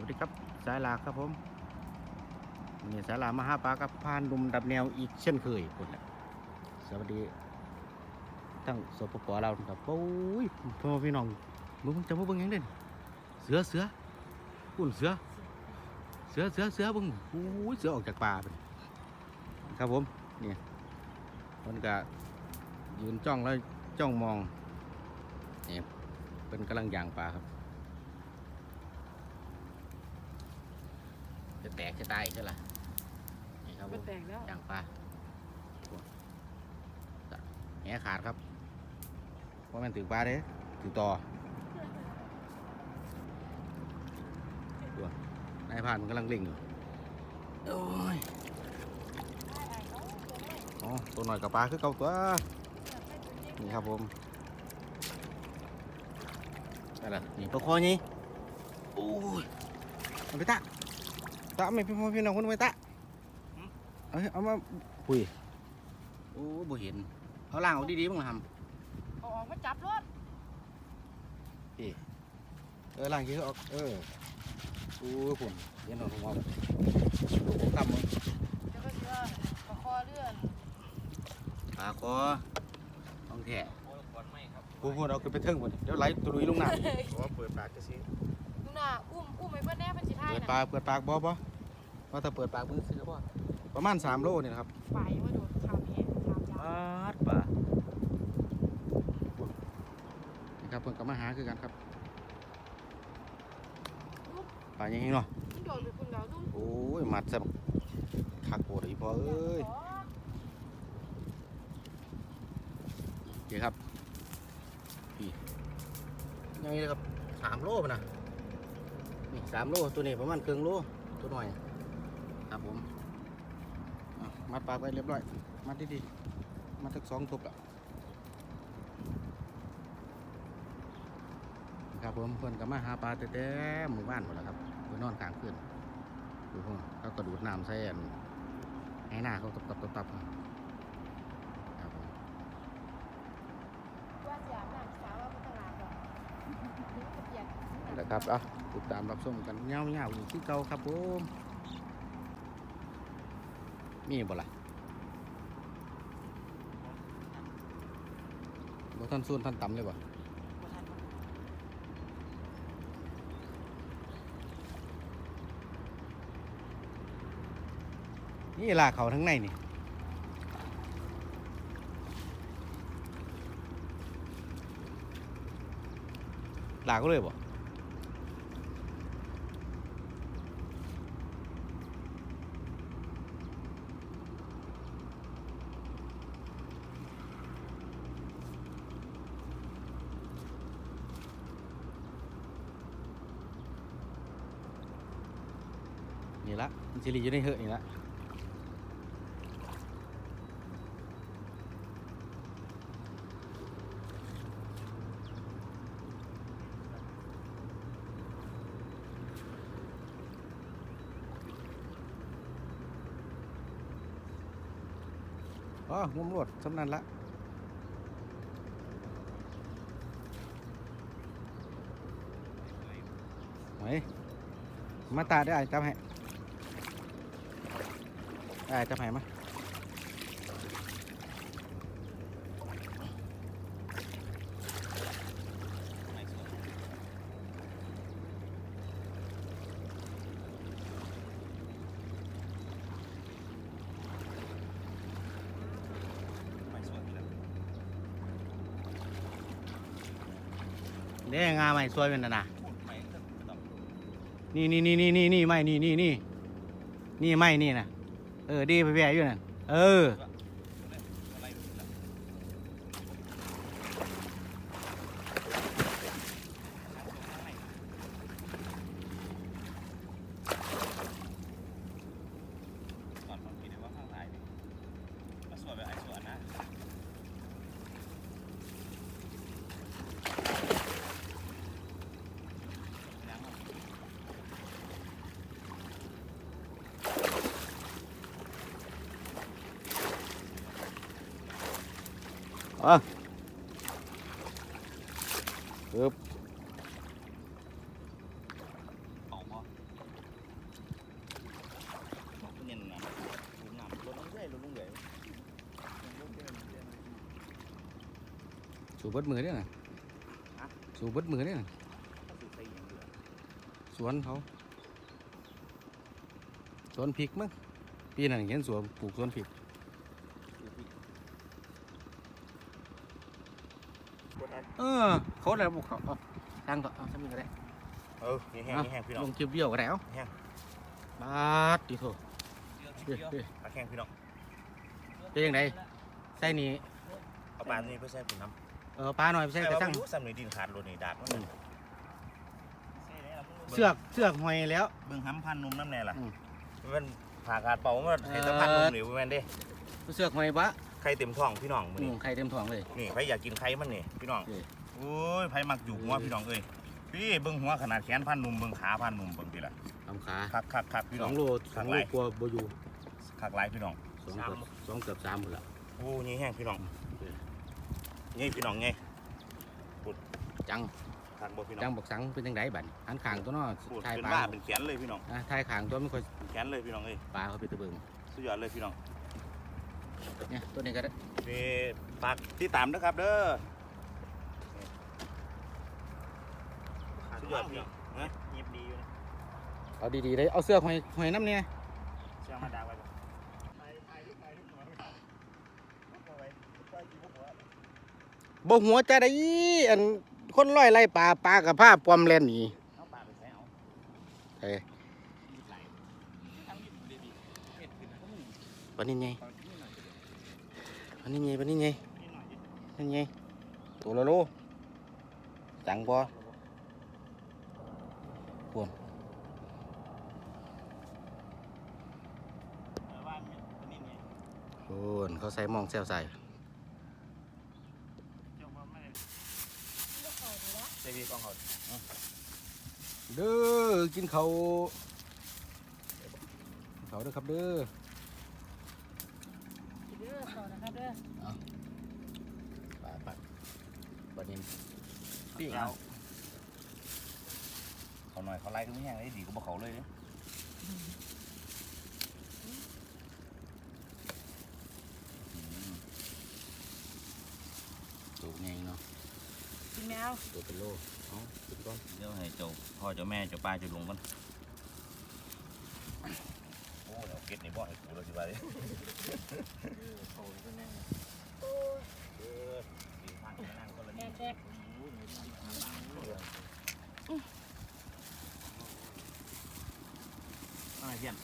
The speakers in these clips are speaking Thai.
วัสดีครับสายลาครับผมนี่สายลามาหาปลากับพานดุมดับแนวอีกเช่นเคยคนละสวัสดีทั้งสปปเราครับโอ้ยพ่อพี่น้องมึงจะมาเบิ่งยังเด่นเสือเสือคุณเสือ เสือเสือเสือบิ่งโอ้ยเสือออกจากป่าไปครับผมนี่มันก็ยืนจ้องแล้วจ้องมองเนี่ยเป็นกำลังย่างปลาครับ จะ แตกจะตายใช่ไหมนี่ครับผมันมแตกแล้วย่างปลาแหขาดครับเพราะมันถือปลาเด้ถือต่อตัวนายพรานมันกำลังเล่งอยู่โอ้ยอ๋อตัวหน่อยกับปลาคือเก่าตัวนี่ครับผมนั่นแหละนี่ปลาคอนี่โอ้ยเอาไปตะ ตะไม่พี่พ่อพี่น้องคนไปตะเอาเอามาคุยโอ้บ่เห็นเอาล่างออกดีๆบ้างทำเอาออกมาจับรถเออล่างเยอะออกเออโอ้ยผมเย็นหน่อยผมเอาดูผมทำมึงเดี๋ยวก็เชื่อประคอเลื่อนปลาคอต้องแท้พูดพูดเอาขึ้นไปเทิงหมดเดี๋ยวไหลตุลุยลงน้เพราะว่าเปิดปากจะซิดู น่ะอุ้มอุ้มไอ้เพื่อนแน่เป็นสิำท้ายเปิดน่ะปากเปิดปากบ่บ่ว่าถ้าเปิดปากมึงซื้อบ่ประมาณ3โลนี่นะครับไปว่าโดดขามแหงขามยาปาดปลานี่ครับเพิ่นก็มาหาคือกันครับปลาอย่างนี้เนาะมันโดดไปคุณแล้วลุงโอ้ยมัดซะคักโปดอีพอเอ้ยเดี๋ยวครับนี่ยังไงครับสามโลป่ะนะ นี่สามโลตัวนี้ประมาณครึ่งโลตัวหน่อย ครับผมมัดปากไว้เรียบร้อย มัดดีๆมัดทั้งสองทุบอะครับผมเพื่อนก็มาหาปลาแต่แต่หมู่บ้านหมดแล้วครับเพื่อนนอนกลางคืนดูพวกเขากระดูดน้ำใส่อันให้หน้าเขาตับตับตับตับผม ว่าเสียหนักสาวว่าเป็นตลาดดอก นะครับอะติดตามรับชมกันเงาเงาอยู่ที่เก่าครับผมมีบ่ล่ะบ่ท่านส่วนท่านต่ำเลยบ่นี่ลากเขาทั้งในนี่ ลาก็เลยบ่นี่ละมันสิริอยู่ในเหอะนี่ละ อ๋องมรวดสำนันละไหนมาตาได้อ่านจำให้ได้จะแผ่มา เด้งาใหม่สวยเป็นนะนะนี่นี่นี่นี่นี่นี่ไม่นี่นี่นี่นี่ไม่นี่นะเออดีไปแย่อยู่นั่นเออ มาปึ๊บสูบเบิดมือเนี่ยนะสูบเบิดมือเนี่ยนะสวนเขาสวนพริกมั้งปีนั้นเห็นสวนปลูกสวนพริก เออ เขาได้บุกเขาเอาทางก็เอาสมิงก็ได้เออนี่แห้งนี่แห้งพี่น้องลงเจียวเบี้ยวก็ได้เอาแห้งบาดดีโถเฮ้ยเฮ้ยปลาแห้งพี่น้องเป็นยังไงใส่นี่เอาปลานี่ไปใส่ปุ๋ยน้ำเออปลาหน่อยไปใส่กระชังรู้ซ้ำหน่อยดินขาดโลนี่ดาดมันเสือกเสือกหอยแล้ว เบิ่งห้ำพันนุ่มน้ำแน่ล่ะอืม มันผ่าขาดเป่ามันเห็นแตะพันนุ่มหนิวแม่นเด้ เสือกหอยบะไข่เต็มท้องพี่น้องมื้ออืนี้มไข่เต็มท้องเลย นี่ใครอยากกินไข่มันนี่พี่น้องเอ้ยโอ้ยไผมักอยู่หัวพี่น้องเอ้ย พี่เบิ่งหัวขนาดแขนพันนุ่มเบิ่งขาพันนุ่มเบิ่งพี่ล่ะลำขาคักคักคักพี่สน้อองงโลสองโลกลัวาบอยู่คักหลายพี่น้อง สองเกือบสองเกือบสามหมดละโอ้ยแห้งพี่น้องเอ้ยนี่พี่น้องไงจังคักบ่พี่น้จัองงบักสังเป็นยังไงบัดหันขางตัวเน้อพูดทายเป็นปลาบ้าเป็นแขนเลยพี่น้องอะทายขางตัวไม่ค่อยเป็นแขนเลยพี่น้องเอ้ยปลาเขาไปตะเบิงสุดยอดเลยพี่น้อง เนี่ยตัวนี้ก็ได้นี่ฝากที่ตามนะครับเด้อสุดยอดพี่น้องนะยิบดีอยู่นะเอาดีๆเลยเอาเสือกหอยหอยน้ำเนี่ยเชื่อมาดาไว้บ่บ่หัวจะได้อันคนร้อยไล่ปลาปลากับผ้าปลอมแลนหนีเอาปลาไปใส่เอาเอ้ยยิบไหลทำยิบดีดีเม็ดขึ้นนะก็มึงปานนี้ไง ตอนนี้หน่อยเดียว ปานนี้ไงปานนี้ไงนี่หน่อยยิบนั่นไงตัวละโลจังบ่ปวมเออว่าเม็ดตัวนี้เนี่ยโอ้นเขาใส่หมองแซวใส่เจ้าว่าไม่ได้ลูกเขาดีละใส่พี่กองเขาเด้อกินเขาวเขาเด้อครับเด้อเด้อ เขานะครับเด้อปลาปลาปลานินปิ้งเอาเขาหน่อยเขาไล่ก็ไม่แห้งเลยดีก็บอกเขาเลยเนี่ยตัวใหญ่เนาะกินแมวตัวเป็นโลเอากินก่อนเดี๋ยวให้เจ้าพ่อเจ้าแม่เจ้าป้าเจ้าลุงกันโอ้ เดี๋ยวเก็ตในบ่อให้กูเลยสิว่าดิเขาก็แน่โอ้ยเออดีพันไปนั่งคนละแดนี่กแดกอะไรเพี้ยน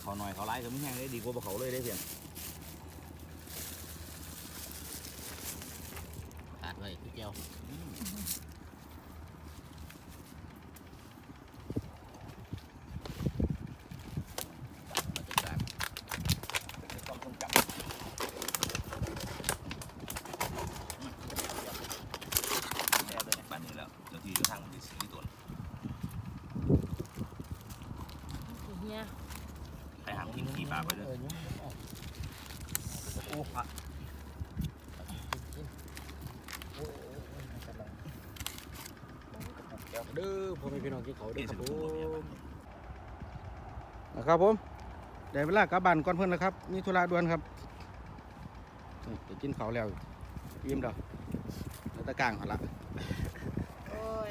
เขาหน่อยเขาไล่ก็ไม่แห้งเลยดีกว่าบอกเขาเลยได้เพี้ยนตัดไว้คือแก้วบรรยากาศ ความทรงจำแย่เลยบ้านนี้แล้วเจ้าที่เจ้าทางมันจะสีตัว เฮีย ไป หางทิ้งขี่ปลาไปเลยออยุ่งออกโอ้พักเด้อพ่อแม่พี่น้องกินเขาวเด้เอ๊ะอคสรับนุผกตัวเมียมนะครับผมได้เวลากลับบ้านก่อนเพื่อนแล้วครับมีธุระด่วนครับนี่ไปกินเขาวแล้วยิ้มดอกแล้วตะกร้างเขาละโอ้ย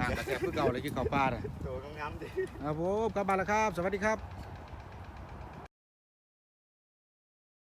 กลางกระแสเพื่อเก่าเลยกินข้าวปลาน่ะโดนงามดิครับผมกลับบ้านแล้วครับ สวัสดีครับ